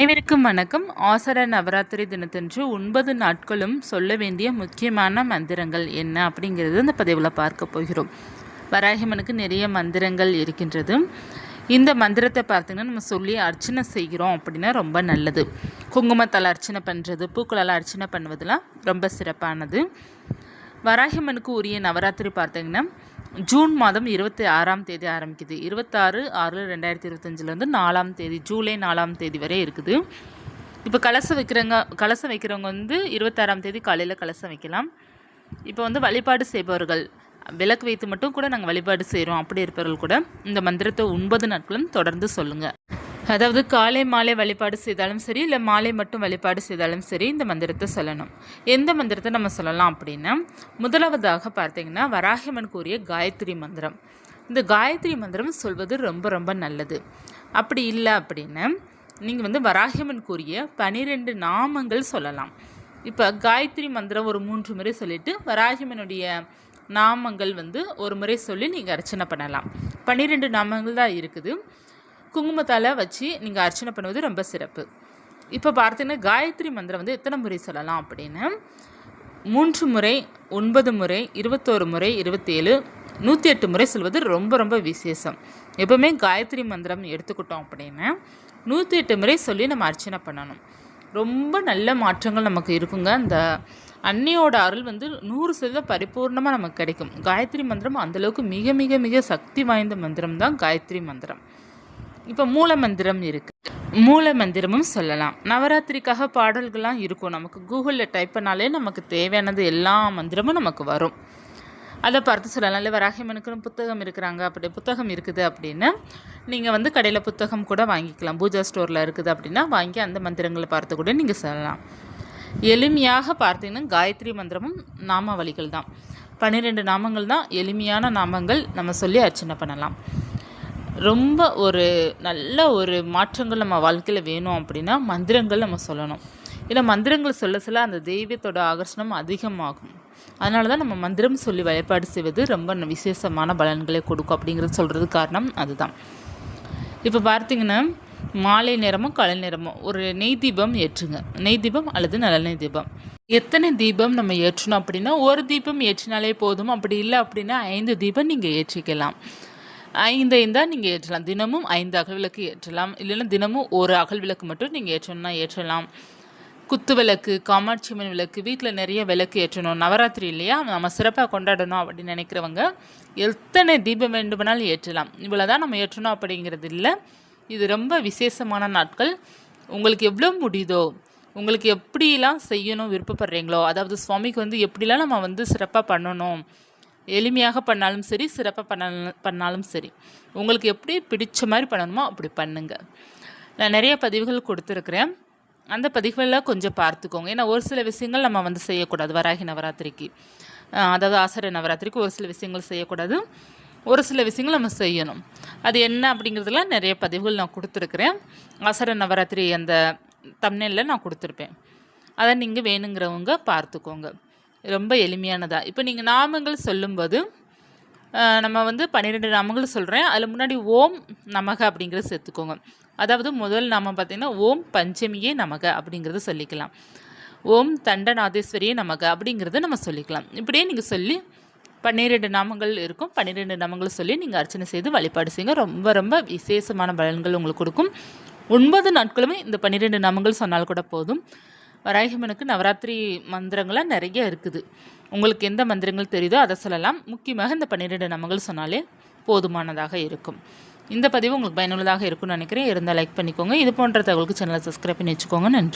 அனைவருக்கும் வணக்கம். ஆசர நவராத்திரி தினத்தன்று ஒன்பது நாட்களும் சொல்ல வேண்டிய முக்கியமான மந்திரங்கள் என்ன அப்படிங்கிறது இந்த பதிவில் பார்க்க போகிறோம். வராகிமனுக்கு நிறைய மந்திரங்கள் இருக்கின்றது. இந்த மந்திரத்தை பார்த்திங்கன்னா நம்ம சொல்லி அர்ச்சனை செய்கிறோம் அப்படின்னா ரொம்ப நல்லது. குங்குமத்தால் அர்ச்சனை பண்ணுறது பூக்களால் அர்ச்சனை பண்ணுவதெல்லாம் ரொம்ப சிறப்பானது. வராகிமனுக்கு உரிய நவராத்திரி பார்த்திங்கன்னா ஜூன் மாதம் இருபத்தி ஆறாம் தேதி ஆரம்பிக்குது. இருபத்தாறு ஆறு ரெண்டாயிரத்தி இருபத்தஞ்சிலேருந்து நாலாம் தேதி ஜூலை நாலாம் தேதி வரை இருக்குது. இப்போ கலசம் வைக்கிறவங்க கலசம் வைக்கிறவங்க வந்து இருபத்தாறாம் தேதி காலையில் கலசம் வைக்கலாம். இப்போ வந்து வழிபாடு செய்பவர்கள் விளக்கு வைத்து மட்டும் கூட நாங்கள் வழிபாடு செய்கிறோம் அப்படி இருப்பவர்கள் கூட இந்த மந்திரத்தை ஒன்பது நாட்களும் தொடர்ந்து சொல்லுங்கள் அதாவது காலை மாலை வழிபாடு செய்தாலும் சரி இல்லை மாலை மட்டும் வழிபாடு செய்தாலும் சரி இந்த மந்திரத்தை சொல்லணும். எந்த மந்திரத்தை நம்ம சொல்லலாம் அப்படின்னா முதலாவதாக பார்த்தீங்கன்னா வராகிமன் கூறிய காயத்ரி மந்திரம். இந்த காயத்ரி மந்திரம் சொல்வது ரொம்ப ரொம்ப நல்லது. அப்படி இல்லை அப்படின்னா நீங்கள் வந்து வராகிமன் கூறிய பனிரெண்டு நாமங்கள் சொல்லலாம். இப்போ காயத்ரி மந்திரம் ஒரு மூன்று முறை சொல்லிவிட்டு வராகிமனுடைய நாமங்கள் வந்து ஒரு முறை சொல்லி நீங்கள் அர்ச்சனை பண்ணலாம். பன்னிரெண்டு நாமங்கள் தான் இருக்குது. குங்குமத்தால் வச்சு நீங்கள் அர்ச்சனை பண்ணுவது ரொம்ப சிறப்பு. இப்போ பார்த்தீங்கன்னா காயத்ரி மந்திரம் வந்து எத்தனை முறை சொல்லலாம் அப்படின்னு? மூன்று முறை ஒன்பது முறை இருபத்தோரு முறை இருபத்தேழு நூற்றி எட்டு முறை சொல்வது ரொம்ப ரொம்ப விசேஷம். எப்போவுமே காயத்ரி மந்திரம் எடுத்துக்கிட்டோம் அப்படின்னா நூற்றி எட்டு முறை சொல்லி நம்ம அர்ச்சனை பண்ணணும். ரொம்ப நல்ல மாற்றங்கள் நமக்கு இருக்குங்க. அந்த அன்னையோட அருள் வந்து நூறு சதவீதம் பரிபூர்ணமாக நமக்கு கிடைக்கும். காயத்ரி மந்திரம் அந்தளவுக்கு மிக மிக மிக சக்தி வாய்ந்த மந்திரம் தான் காயத்ரி மந்திரம். இப்போ மூல மந்திரம் இருக்குது மூல மந்திரமும் சொல்லலாம். நவராத்திரிக்காக பாடல்கள்லாம் இருக்கும். நமக்கு கூகுளில் டைப் பண்ணாலே நமக்கு தேவையானது எல்லா மந்திரமும் நமக்கு வரும். அதை பார்த்து சொல்லலாம். இல்லை வராகிமனுக்குன்னு புத்தகம் இருக்கிறாங்க அப்படி புத்தகம் இருக்குது அப்படின்னு நீங்கள் வந்து கடையில் புத்தகம் கூட வாங்கிக்கலாம். பூஜா ஸ்டோரில் இருக்குது அப்படின்னா வாங்கி அந்த மந்திரங்களை பார்த்து கூட நீங்கள் சொல்லலாம். எளிமையாக பார்த்தீங்கன்னா காயத்ரி மந்திரமும் நாமாவளிகள் தான் பன்னிரெண்டு நாமங்கள் தான் எளிமையான நாமங்கள் நம்ம சொல்லி அர்ச்சனை பண்ணலாம். ரொம்ப ஒரு நல்ல ஒரு மாற்றங்கள் நம்ம வாழ்க்கையில் வேணும் அப்படின்னா மந்திரங்கள் நம்ம சொல்லணும். ஏன்னா மந்திரங்கள் சொல்ல சொல்ல அந்த தெய்வத்தோட ஆகர்ஷணம் அதிகமாகும். அதனால தான் நம்ம மந்திரம் சொல்லி வழிபாடு செய்வது ரொம்ப விசேஷமான பலன்களை கொடுக்கும் அப்படிங்கிறது சொல்கிறது காரணம் அதுதான். இப்போ பார்த்தீங்கன்னா மாலை நேரமும் காலை நேரமும் ஒரு நெய் தீபம் ஏற்றுங்க. நெய் தீபம் அல்லது நலநெய் தீபம். எத்தனை தீபம் நம்ம ஏற்றணும் அப்படின்னா ஒரு தீபம் ஏற்றினாலே போதும். அப்படி இல்லை அப்படின்னா ஐந்து தீபம் நீங்கள் ஏற்றிக்கலாம். ஐந்தை இருந்தால் நீங்கள் ஏற்றலாம். தினமும் ஐந்து அகல் விளக்கு ஏற்றலாம். இல்லைன்னா தினமும் ஒரு அகல் விளக்கு மட்டும் நீங்கள் ஏற்றணும்னா ஏற்றலாம். குத்து விளக்கு காமாட்சி அம்மன் விளக்கு வீட்டில் நிறைய விளக்கு ஏற்றணும். நவராத்திரி இல்லையா? நம்ம சிறப்பாக கொண்டாடணும் அப்படின்னு நினைக்கிறவங்க எத்தனை தீபம் வேண்டுமானாலும் ஏற்றலாம். இவ்வளோ தான் நம்ம ஏற்றணும் அப்படிங்கிறது இல்லை. இது ரொம்ப விசேஷமான நாட்கள். உங்களுக்கு எவ்வளோ முடியுதோ உங்களுக்கு எப்படிலாம் செய்யணும் விருப்பப்படுறீங்களோ அதாவது சுவாமிக்கு வந்து எப்படிலாம் நம்ம வந்து சிறப்பாக பண்ணணும் எளிமையாக பண்ணாலும் சரி சிறப்பாக பண்ணாலும் பண்ணாலும் சரி. உங்களுக்கு எப்படி பிடிச்ச மாதிரி பண்ணணுமோ அப்படி பண்ணுங்கள் நான் நிறைய பதிவுகள் கொடுத்துருக்குறேன். அந்த பதிவுகளில் கொஞ்சம் பார்த்துக்கோங்க. ஏன்னா ஒரு சில விஷயங்கள் நம்ம வந்து செய்யக்கூடாது. வராகி நவராத்திரிக்கு. அதாவது ஆசிரியர் நவராத்திரிக்கு ஒரு சில விஷயங்கள் செய்யக்கூடாது. ஒரு சில விஷயங்கள் நம்ம செய்யணும். அது என்ன அப்படிங்கிறதுலாம் நிறைய பதிவுகள் நான் கொடுத்துருக்குறேன். ஆசர நவராத்திரி அந்த தமிழில் நான் கொடுத்துருப்பேன். அதை நீங்கள் வேணுங்கிறவங்க பார்த்துக்கோங்க. ரொம்ப எளிமையானதாக இப்போ நீங்கள் நாமங்கள் சொல்லும்போது நம்ம வந்து பன்னிரெண்டு நாமங்கள் சொல்கிறேன் அதில் முன்னாடி ஓம் நமக அப்படிங்கிறத சேர்த்துக்கோங்க. அதாவது முதல் நாமம் பார்த்திங்கன்னா ஓம் பஞ்சமியே நமக அப்படிங்கிறத சொல்லிக்கலாம். ஓம் தண்டநாதேஸ்வரியே நமக அப்படிங்கிறத நம்ம சொல்லிக்கலாம். இப்படியே நீங்கள் சொல்லி பன்னிரெண்டு நாமங்கள் இருக்கும். பன்னிரெண்டு நாமங்கள் சொல்லி நீங்கள் அர்ச்சனை செய்து வழிபாடு செய்யுங்க. ரொம்ப ரொம்ப விசேஷமான பலன்கள் உங்களுக்கு கொடுக்கும். ஒன்பது நாட்களுமே இந்த பன்னிரெண்டு நாமங்கள் சொன்னால் கூட போதும். வராகிமனுக்கு நவராத்திரி மந்திரங்களாக நிறைய இருக்குது. உங்களுக்கு எந்த மந்திரங்கள் தெரியுதோ அதை சொல்லலாம். முக்கியமாக இந்த பன்னிரெண்டு நாமங்கள் சொன்னாலே போதுமானதாக இருக்கும். இந்த பதிவு உங்களுக்கு பயனுள்ளதாக இருக்கும்னு நினைக்கிறேன். இருந்தால் லைக் பண்ணிக்கோங்க. இது போன்ற தகவலுக்கு சேனலை சப்ஸ்கிரைப் பண்ணி வச்சுக்கோங்க. நன்றி.